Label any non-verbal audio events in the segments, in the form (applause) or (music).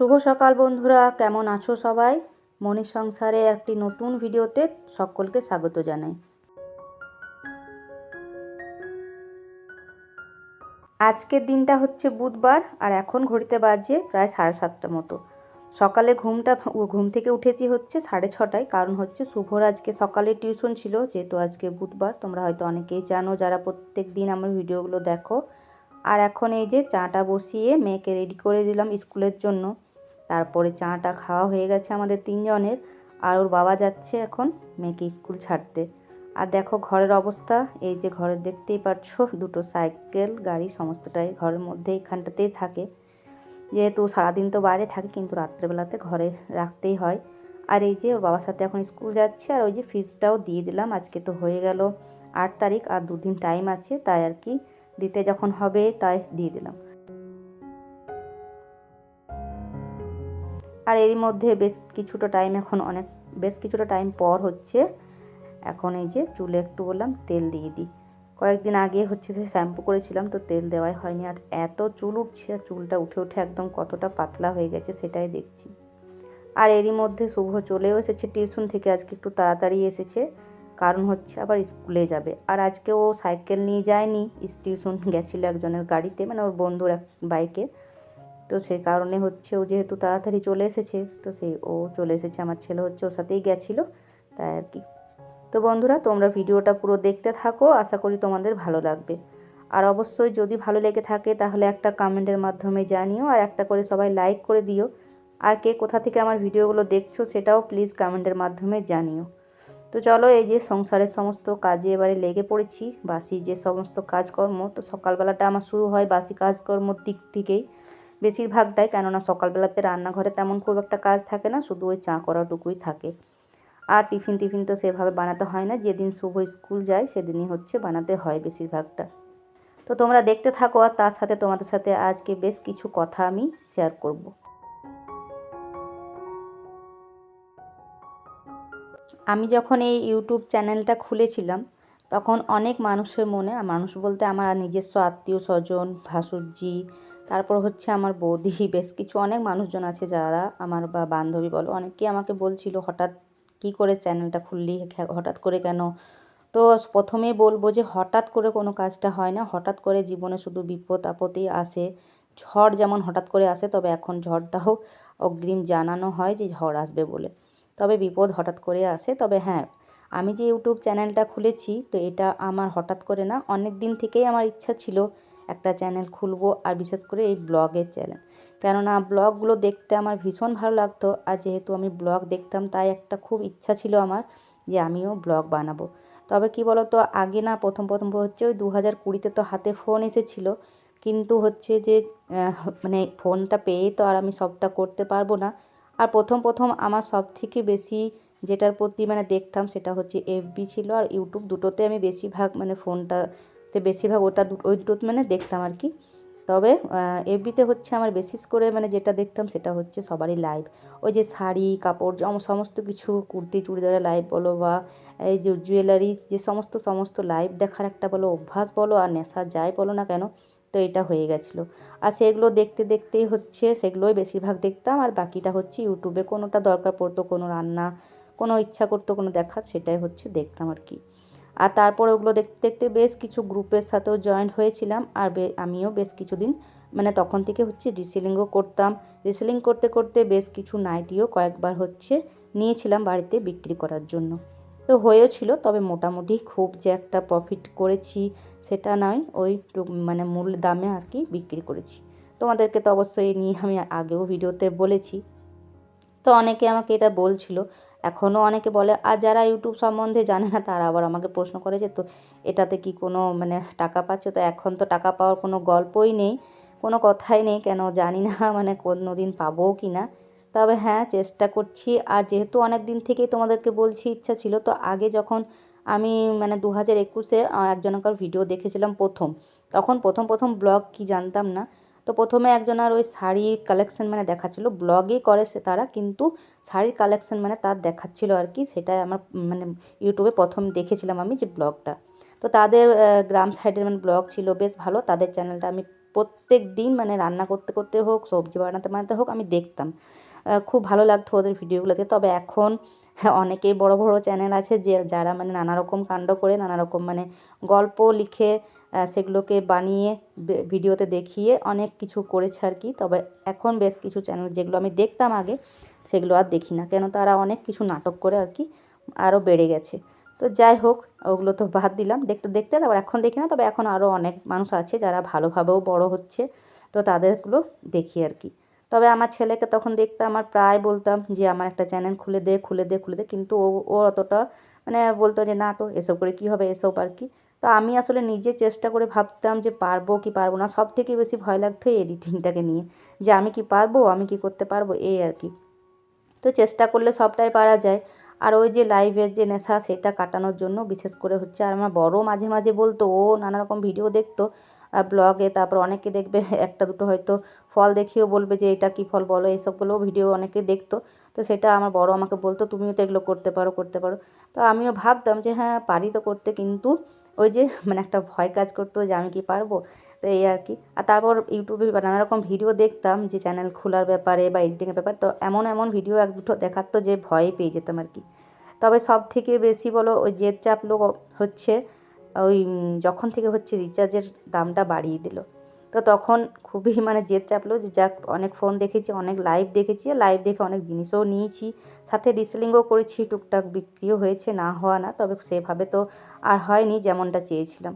শুভ সকাল বন্ধুরা, কেমন আছো সবাই? মনি সংসারে একটি নতুন ভিডিওতে সকলকে স্বাগত জানাই। আজকের দিনটা হচ্ছে বুধবার, আর এখন ঘড়িতে বাজে প্রায় সাড়ে সাতটা মতো। সকালে ঘুমটা ঘুম থেকে উঠেছি হচ্ছে সাড়ে ছটায়, কারণ হচ্ছে শুভর আজকে সকালে টিউশন ছিল, যেহেতু আজকে বুধবার, তোমরা হয়তো অনেকেই জানো যারা প্রত্যেক দিন আমার ভিডিওগুলো দেখো। আর এখন এই যে চাটা বসিয়ে মেয়েকে রেডি করে দিলাম স্কুলের জন্য। তারপরে চাটা খাওয়া হয়ে গেছে আমাদের তিনজনের। আর ওর বাবা যাচ্ছে এখন মেয়েকে স্কুল ছাড়তে। আর দেখো ঘরের অবস্থা, এই যে ঘরের দেখতেই পাচ্ছ দুটো সাইকেল, গাড়ি, সমস্তটাই ঘরের মধ্যে এখানটাতেই থাকে। যেহেতু সারাদিন তো বাইরে থাকে, কিন্তু রাত্রেবেলাতে ঘরে রাখতেই হয়। আর এই যে ওর বাবার সাথে এখন স্কুল যাচ্ছে, আর ওই যে ফিজটাও দিয়ে দিলাম, আজকে তো হয়ে গেল আট তারিখ, আর দুদিন টাইম আছে, তাই আর কি, দিতে যখন হবে তাই দিয়ে দিলাম। আর এরই মধ্যে বেশ কিছুটা টাইম এখন অনেক, বেশ কিছুটা টাইম পর হচ্ছে, এখন এই যে চুলে একটু বললাম, তেল দিয়ে দিই। কয়েকদিন আগে হচ্ছে সে শ্যাম্পু করেছিলাম, তো তেল দেওয়াই হয়নি। আর এত চুল উঠছে চুলটা উঠে উঠে একদম কতটা পাতলা হয়ে গেছে সেটাই দেখছি। আর এরই মধ্যে শুভ চলেও এসেছে, টিউশন থেকে আজকে একটু তাড়াতাড়ি এসেছে। কারণ হচ্ছে আবার স্কুলে যাবে। আর আজকে ও সাইকেল নিয়ে যায়নি, টিউশন গেছিল একজনের গাড়িতে মানে ওর বন্ধুর এক বাইকে তো সেই কারণে হচ্ছে ও যেহেতু তাড়াতাড়ি চলে এসেছে, তো সেই ও চলে এসেছে। আমার ছেলে হচ্ছে ওর সাথেই গেছিল, তাই আর কি। তো বন্ধুরা, তোমরা ভিডিওটা পুরো দেখতে থাকো, আশা করি তোমাদের ভালো লাগবে। আর অবশ্যই যদি ভালো লেগে থাকে, তাহলে একটা কমেন্টের মাধ্যমে জানিও, আর একটা করে সবাই লাইক করে দিও। আর কে কোথা থেকে আমার ভিডিওগুলো দেখছ, সেটাও প্লিজ কমেন্টের মাধ্যমে জানিও। তো চলো, এই যে সংসারের সমস্ত কাজে এবারে লেগে পড়েছি, বাসি যে সমস্ত কাজকর্ম, তো সকালবেলাটা আমার শুরু হয় বাসি কাজকর্মর দিক থেকেই। বেশিরভাগটাই, কেননা সকালবেলাতে রান্নাঘরে তেমন খুব একটা কাজ থাকে না, শুধু ওই চা করাটুকুই থাকে। আর টিফিন টিফিন তো সেভাবে বানাতে হয় না, যেদিন শুভ স্কুল যায় সেদিনই হচ্ছে বানাতে হয় বেশিরভাগটা। তো তোমরা দেখতে থাকো, আর তার সাথে তোমাদের সাথে আজকে বেশ কিছু কথা আমি শেয়ার করব। আমি যখন এই ইউটিউব চ্যানেলটা খুলেছিলাম, তখন অনেক মানুষের মনে মানুষ বলতে আমার নিজস্ব আত্মীয় স্বজন, ভাসুরজি তারপর হচ্ছে আমার বৌদি, (laughs) বেশ কিছু অনেক মানুষজন আছে যারা আমার বা বান্ধবী বলো অনেকেই আমাকে বলছিল, হঠাৎ কি করে চ্যানেলটা খুললি? হঠাৎ করে কেন? তো প্রথমেই বলব যে হঠাৎ করে কোনো কাজটা হয় না, হঠাৎ করে জীবনে শুধু বিপদ আপত্তি আসে, ঝড় যেমন হঠাৎ করে আসে, তবে এখন ঝড়টাও অগ্রিম জানানো হয় যে ঝড় আসবে বলে। তবে বিপদ হঠাৎ করে আসে, তবে হ্যাঁ আমি যে ইউটিউব চ্যানেলটা খুলেছি, তো এটা আমার হঠাৎ করে না, অনেক দিন থেকেই আমার ইচ্ছা ছিল একটা চ্যানেল খুলবো আর বিশেষ করে এই ব্লগের চ্যানেল। কেননা ব্লগগুলো দেখতে আমার ভীষণ ভালো লাগতো আর যেহেতু আমি ব্লগ দেখতাম তাই একটা খুব ইচ্ছা ছিল আমার যে আমিও ব্লগ বানাবো। তবে কি বলতো, আগে না প্রথম প্রথম হচ্ছে ওই দু হাজার কুড়িতে তো হাতে ফোন এসেছিল। কিন্তু হচ্ছে যে মানে ফোনটা পেয়ে তো আর আমি সবটা করতে পারব না। আর প্রথম প্রথম আমার সব থেকে বেশি যেটার প্রতি মানে দেখতাম সেটা হচ্ছে এফবি ছিল আর ইউটিউব দুটোতে আমি বেশিরভাগ মানে ফোনটাতে বেশিরভাগ ওটা ওই দুটো মানে দেখতাম আর কি। তবে এফবিতে হচ্ছে আমার বেসিস করে মানে যেটা দেখতাম সেটা হচ্ছে সবারই লাইভ ওই যে শাড়ি, কাপড় সমস্ত কিছু, কুর্তি, চুড়িদারের লাইভ বলো বা এই যে জুয়েলারি যে সমস্ত সমস্ত লাইভ দেখার একটা বলো অভ্যাস বলো আর নেশা যাই বলো না কেন, তো এটা হয়ে গেছিল। আর সেগুলো দেখতে দেখতেই হচ্ছে, সেগুলোই বেশিরভাগ দেখতাম। আর বাকিটা হচ্ছে ইউটিউবে কোনোটা দরকার পড়তো, কোনো রান্না, কোনো ইচ্ছা করতো, কোনো দেখা, সেটাই হচ্ছে দেখতাম আর কি। আর তারপর ওগুলো দেখতে দেখতে বেশ কিছু গ্রুপের সাথেও জয়েন্ট হয়েছিলাম। আর আমিও বেশ কিছুদিন মানে তখন থেকে হচ্ছে রিসেলিংও করতাম। রিসেলিং করতে করতে বেশ কিছু নাইটিও কয়েকবার হচ্ছে নিয়েছিলাম বাড়িতে বিক্রি করার জন্য। তো হয়েছিল তবে মোটামুটি খুব যে একটা প্রফিট করেছি সেটা নয়, ওই মানে মূল দামে আর কি বিক্রি করেছি। তোমাদেরকে তো অবশ্যই নিয়ে আমি আগেও ভিডিওতে বলেছি। তো অনেকে আমাকে এটা বলছিল এখনও অনেকে বলে, আর যারা ইউটিউব সম্বন্ধে জানে না, তারা আবার আমাকে প্রশ্ন করে যে, তো এটাতে কি কোনো মানে টাকা পাচ্ছ? তো এখন তো টাকা পাওয়ার কোনো গল্পই নেই, কোনো কথাই নেই, কেন জানি না (laughs) মানে কোনো দিন পাবো কি না। তবে হ্যাঁ চেষ্টা করছি। আর যেহেতু অনেক দিন থেকেই তোমাদেরকে বলছি, ইচ্ছা ছিল, তো আগে যখন আমি মানে দু হাজার একুশে একজনকার ভিডিও দেখেছিলাম প্রথম, তখন প্রথম প্রথম ব্লগ কি জানতাম না। তো প্রথমে একজনের ওই শাড়ির কালেকশন মানে দেখাচ্ছিল। ব্লগই করে সে তারা কিন্তু শাড়ির কালেকশন মানে তার দেখাচ্ছিল আর কি। সেটাই আমার মানে ইউটিউবে প্রথম দেখেছিলাম আমি যে ব্লগটা তো তাদের গ্রাম সাইডের মানে ব্লগ ছিল বেশ ভালো। তাদের চ্যানেলটা আমি প্রত্যেক দিন মানে রান্না করতে করতে হোক সবজি বানাতে বানাতে হোক আমি দেখতাম। খুব ভালো লাগতো ওদের ভিডিওগুলোতে তবে এখন হ্যাঁ, অনেকেই বড় বড় চ্যানেল আছে যে যারা মানে নানা রকম কাণ্ড করে নানা রকম মানে গল্প লিখে সেগুলোকে বানিয়ে ভিডিওতে দেখিয়ে অনেক কিছু করেছে আর কি। তবে এখন বেশ কিছু চ্যানেল যেগুলো আমি দেখতাম আগে, সেগুলো আর দেখি না। কেন তারা অনেক কিছু নাটক করে আর কি, আরও বেড়ে গেছে। তো যাই হোক, ওগুলো তো বাদ দিলাম। দেখতে দেখতে তারপর এখন দেখি না, তবে এখন আরও অনেক মানুষ আছে যারা ভালোভাবেও বড় হচ্ছে, তো তাদেরগুলো দেখি আর কি। তবে আমার ছেলেকে তখন দেখতে আমার প্রায় বলতাম যে, আমার একটা চ্যানেল খুলে দে খুলে দে খুলে দে। কিন্তু ও ও অতটা মানে বলতো যে, না তো, এসব করে কী হবে? এসব আর কি। তো আমি আসলে নিজে চেষ্টা করে ভাবতাম যে পারব কি পারব না। সব থেকে বেশি ভয় লাগতো এডিটিংটাকে নিয়ে। যে আমি কি পারব, আমি কি করতে পারব, এই আর কি। তো চেষ্টা করলে সবটাই পারা যায়। আর ওই যে লাইভের যে নেশা, সেটা কাটানোর জন্য বিশেষ করে হচ্ছে আর আমার বড় মাঝে মাঝে বলতো, ও নানা রকম ভিডিও দেখতো ব্লগে তারপর অনেকে দেখবে (laughs) একটা দুটো হয়তো ফল দেখিয়েও বলবে যে এটা কী ফল বলো এইসবগুলোও ভিডিও অনেকে দেখতো। তো সেটা আমার বড় আমাকে বলতো, তুমিও তো এগুলো করতে পারো করতে পারো। তো আমিও ভাবতাম যে হ্যাঁ পারি তো করতে, কিন্তু ওই যে মানে একটা ভয় কাজ করতো যে আমি কি পারব? তো এই আর কি। আর তারপর ইউটিউবে নানা রকম ভিডিও দেখতাম যে চ্যানেল খোলার ব্যাপারে বা এডিটিংয়ের ব্যাপার। তো এমন এমন ভিডিও এক দুটো দেখাতো যে ভয়ে পেয়ে যেতাম আর কি। তবে সব থেকে বেশি বলো ওই জেদ চাপলো হচ্ছে, ওই যখন থেকে হচ্ছে রিচার্জের দামটা বাড়িয়ে দিল। তো তখন খুবই (laughs) মানে জেদ চাপলো যে যাক, অনেক ফোন দেখেছি, অনেক লাইভ দেখেছি লাইভ দেখে অনেক জিনিসও নিয়েছি। সাথে রিসেলিংও করেছি, টুকটাক বিক্রিও হয়েছে, না হওয়া না, তবে সেভাবে তো আর হয়নি যেমনটা চেয়েছিলাম।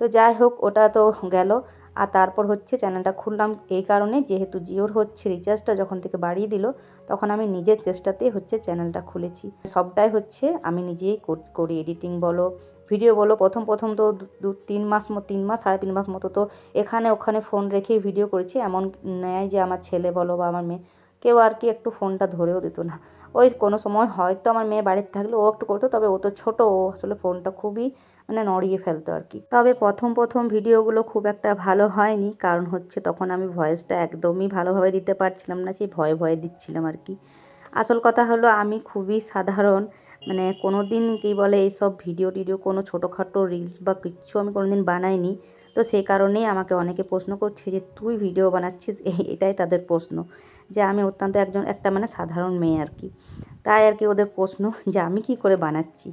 তো যাই হোক, ওটা তো গেল। আর তারপর হচ্ছে চ্যানেলটা খুললাম এই কারণে যেহেতু জিওর হচ্ছে রিচার্জটা যখন থেকে বাড়িয়ে দিল, তখন আমি নিজের চেষ্টাতেই হচ্ছে চ্যানেলটা খুলেছি। সবটাই হচ্ছে আমি নিজেই করি এডিটিং বলো, ভিডিও বলো, প্রথম প্রথম তো দু- তিন মাস তিন মাস, সাড়ে তিন মাস মতো তো এখানে ওখানে ফোন রেখেই ভিডিও করেছি। এমন নেয় যে আমার ছেলে বলো বা আমার মেয়ে, কেউ আর কি একটু ফোনটা ধরেও দিত না। ওই কোনো সময় হয়তো আমার মেয়ে বাড়িতে থাকলে ও একটু করতো, তবে ও তো ছোটো, ও আসলে ফোনটা খুবই মানে নড়িয়ে ফেলতো আর কি। তবে প্রথম প্রথম ভিডিওগুলো খুব একটা ভালো হয়নি, কারণ হচ্ছে তখন আমি ভয়েসটা একদমই ভালোভাবে দিতে পারছিলাম না, সেই ভয়ে ভয়ে দিচ্ছিলাম আর কি। আসল কথা হলো আমি খুবই সাধারণ মানে কোনো দিন কী বলে এইসব ভিডিও, টিডিও, কোনো ছোটোখাটো রিলস বা কিচ্ছু আমি কোনো দিন বানাইনি। তো সেই কারণেই আমাকে অনেকে প্রশ্ন করছে যে, তুই ভিডিও বানাচ্ছিস? (laughs) এটাই তাদের প্রশ্ন যে, আমি অত্যন্ত একজন, একটা মানে সাধারণ মেয়ে আর কি। তাই আর কি ওদের প্রশ্ন (laughs) যে, আমি কি করে বানাচ্ছি?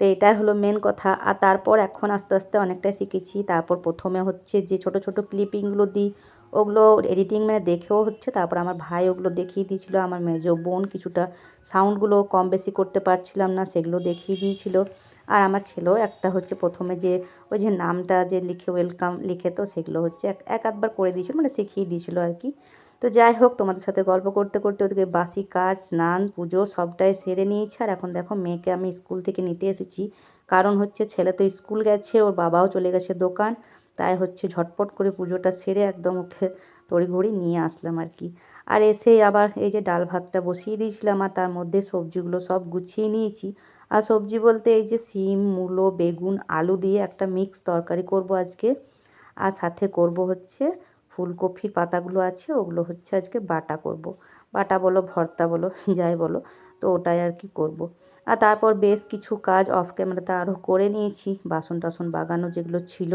তো এটাই হলো মেন কথা। আর তারপর এখন আস্তে আস্তে অনেকটাই শিখেছি। তারপর প্রথমে হচ্ছে যে, ছোট ছোট ক্লিপিংগুলো দিই। ওগুলো এডিটিং মানে দেখেও হচ্ছে, তারপর আমার ভাই ওগুলো দেখিয়ে দিয়েছিল, আমার মেজো বোন কিছুটা সাউন্ডগুলো কম বেশি করতে পারছিলাম না, সেগুলো দেখিয়ে দিয়েছিল। আর আমার ছেলেও একটা হচ্ছে প্রথমে যে ওই যে নামটা যে লিখে ওয়েলকাম লিখে তো সেগুলো হচ্ছে এক এক আধবার করে দিয়েছিল মানে শিখিয়ে দিয়েছিল আর কি। তো যাই হোক, তোমাদের সাথে গল্প করতে করতে ওদিকে বাসি কাজ, স্নান, পুজো সবটাই সেরে নিয়েছি। আর এখন দেখো মেয়েকে আমি স্কুল থেকে নিতে এসেছি। কারণ হচ্ছে ছেলে তো স্কুল গেছে, ওর বাবাও চলে গেছে দোকান। তাই হচ্ছে ঝটপট করে পুজোটা সেরে একদম ওকে তড়িঘড়ি নিয়ে আসলাম আর কি আর এসে আবার এই যে ডাল ভাতটা বসিয়ে দিয়েছিলাম আর তার মধ্যে সবজিগুলো সব গুছিয়ে নিয়েছি আর সবজি বলতে এই যে সিম, মূলো, বেগুন, আলু দিয়ে একটা মিক্স তরকারি করব আজকে আর সাথে করব হচ্ছে ফুলকপির পাতাগুলো আছে, ওগুলো হচ্ছে আজকে বাটা করব। বাটা বলো, ভর্তা বলো, (laughs) যাই বলো, তো ওটাই আর কি করব। আর তারপর বেশ কিছু কাজ অফ ক্যামেরাতে আরও করে নিয়েছি বাসন টাসন বাগানো যেগুলো ছিল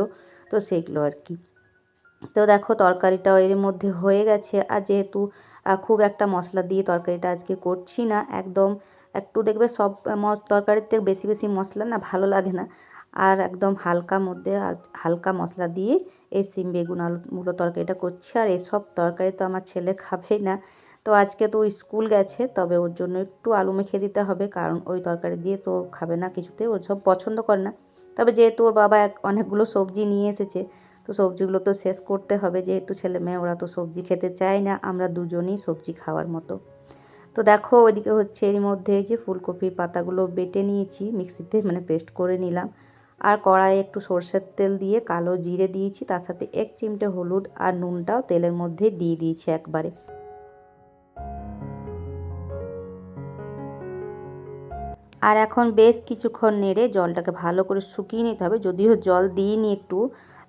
তো সেগুলো আর কি। তো দেখো তরকারিটাও এর মধ্যে হয়ে গেছে। আর যেহেতু খুব একটা মশলা দিয়ে তরকারিটা আজকে করছি না, একদম একটু দেখবে সব তরকারিতে বেশি বেশি মশলা না ভালো লাগে না। আর একদম হালকা মধ্যে হালকা মশলা দিয়ে এই সিম বেগুন আলু মূলো তরকারিটা করছি। আর এসব তরকারি তো আমার ছেলে খাবেই না। তো আজকে তো স্কুল গেছে, তবে ওর জন্য একটু আলু মেখে দিতে হবে, কারণ ওই তরকারি দিয়ে তো খাবে না কিছুতে ও সব পছন্দ করে না। তবে যেহেতু ওর বাবা এক অনেকগুলো সবজি নিয়ে এসেছে, তো সবজিগুলো তো শেষ করতে হবে। যেহেতু ছেলে মেয়ে, ওরা তো সবজি খেতে চায় না, আমরা দুজনেই সবজি খাওয়ার মতো। তো দেখো, ওইদিকে হচ্ছে এর মধ্যে যে ফুলকপির পাতাগুলো বেটে নিয়েছি, মিক্সিতে মানে পেস্ট করে নিলাম। আর কড়াইয়ে একটু সর্ষের তেল দিয়ে কালো জিরে দিয়েছি, তার সাথে এক চিমটে হলুদ আর নুনটাও তেলের মধ্যে দিয়ে দিয়েছি একবারে। আর এখন বেশ কিছুক্ষণ নেড়ে জলটাকে ভালো করে শুকিয়ে নিতে হবে। যদিও জল দিইনি একটু,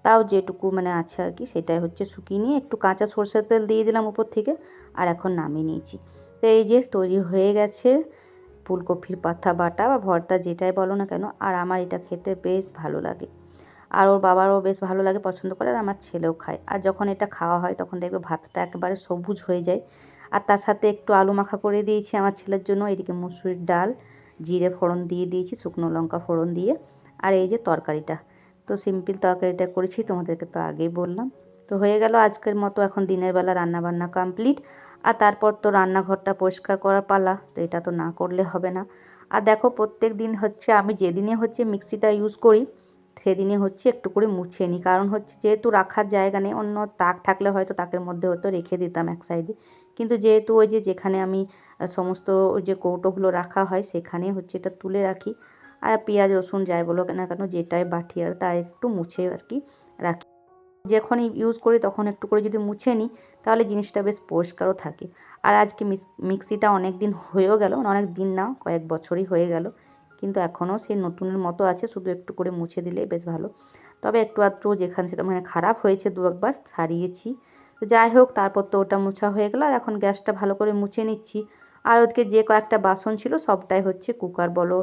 তাও যেটুকু মানে আছে আর কি, সেটাই হচ্ছে শুকিয়ে নিয়ে একটু কাঁচা সরষের তেল দিয়ে দিলাম উপর থেকে আর এখন নামিয়ে নিয়েছি। তো এই যে তৈরি হয়ে গেছে ফুলকপির পাতা বাটা বা ভর্তা যেটাই বলো না কেন, আর আমার এটা খেতে বেশ ভালো লাগে। আর ওর বাবারও বেশ ভালো লাগে, পছন্দ করে, আর আমার ছেলেও খায়। আর যখন এটা খাওয়া হয় তখন দেখবে ভাতটা একেবারে সবুজ হয়ে যায়। আর তার সাথে একটু আলু মাখা করে দিয়েছি আমার ছেলের জন্য, এদিকে মুসুরির ডাল জিরে ফোড়ন দিয়ে দিয়েছি, শুকনো লঙ্কা ফোড়ন দিয়ে, আর এই যে তরকারিটা। তো সিম্পল তরকারিটা করেছি, তোমাদেরকে তো আগেই বললাম। তো হয়ে গেল আজকের মতো, এখন দিনের বেলা রান্নাবান্না কমপ্লিট। আর তারপর তো রান্নাঘরটা পরিষ্কার করার পালা, তো এটা তো না করলে হবে না। আর দেখো, প্রত্যেক দিন হচ্ছে, আমি যেদিনে হচ্ছে মিক্সিটা ইউজ করি, সেদিনে হচ্ছে একটু করে মুছে নিই। কারণ হচ্ছে, যেহেতু রাখার জায়গা নেই, অন্য তাক থাকলে হয়তো তাকের মধ্যে হয়তো রেখে দিতাম এক সাইডে কিন্তু যেহেতু ওই যে যেখানে আমি সমস্ত ওই যে কৌটোগুলো রাখা হয় সেখানে হচ্ছে এটা তুলে রাখি। আর পেঁয়াজ, রসুন, যাই বলো না কেন, যেটাই বাটি আর তা একটু মুছে আর কি রাখি। যখনই ইউজ করি তখন একটু করে যদি মুছে নিই, তাহলে জিনিসটা বেশ পরিষ্কারও থাকে। আর আজকে মিক্সিটা অনেক দিন হয়েও গেল মানে অনেক দিন না, কয়েক বছরই হয়ে গেল। কিন্তু এখনও সেই নতুনের মতো আছে, শুধু একটু করে মুছে দিলে বেশ ভালো। তবে একটু আধটু যেখানে সেটা মানে খারাপ হয়েছে দু একবার সারিয়েছি যাই হোক, তারপর তো ওটা মুছা হয়ে গেল। আর এখন গ্যাসটা ভালো করে মুছে নিচ্ছি। আর ওদিকে যে কয়েকটা বাসন ছিল, সবটাই হচ্ছে কুকার বলো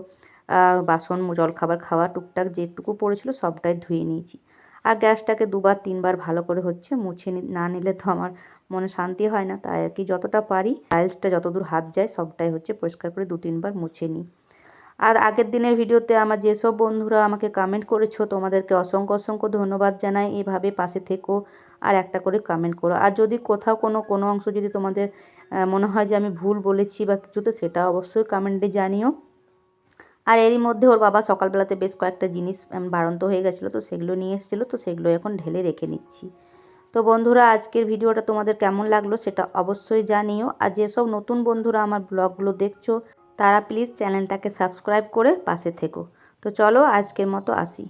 বাসন, জলখাবার, খাওয়া, টুকটাক যেটুকু পড়েছিল, সবটাই ধুয়ে নিয়েছি। আর গ্যাসটাকে দুবার, তিনবার ভালো করে হচ্ছে মুছে না নিলে তো আমার মনে শান্তি হয় না। তাই আর কি যতটা পারি, টাইলসটা যতদূর হাত যায়, সবটাই হচ্ছে পরিষ্কার করে দু, তিনবার মুছে নিই। আর আগের দিনের ভিডিওতে আমার যেসব বন্ধুরা আমাকে কমেন্ট করেছ, তোমাদেরকে অসংখ্য অসংখ্য ধন্যবাদ জানাই। এভাবে পাশে থেকো। আর একটা করে কমেন্ট করো। আর যদি কোথাও কোনো কোনো অংশ যদি তোমাদের মনে হয় যে আমি ভুল বলেছি বা কিছুতে, সেটা অবশ্যই কমেন্টে জানিও। আর এরই মধ্যে ওর বাবা সকালবেলাতে বেশ কয়েকটা জিনিস বাড়ন্ত হয়ে গেছিল, তো সেগুলো নিয়ে এসেছিল, তো সেগুলো এখন ঢেলে রেখে নিচ্ছি। তো বন্ধুরা, আজকের ভিডিওটা তোমাদের কেমন লাগল সেটা অবশ্যই জানিও। আর যেসব নতুন বন্ধুরা আমার ব্লগগুলো দেখছ, তারা প্লিজ চ্যানেলটাকে সাবস্ক্রাইব করে পাশে থেকো। তো চলো আজকের মতো আসি।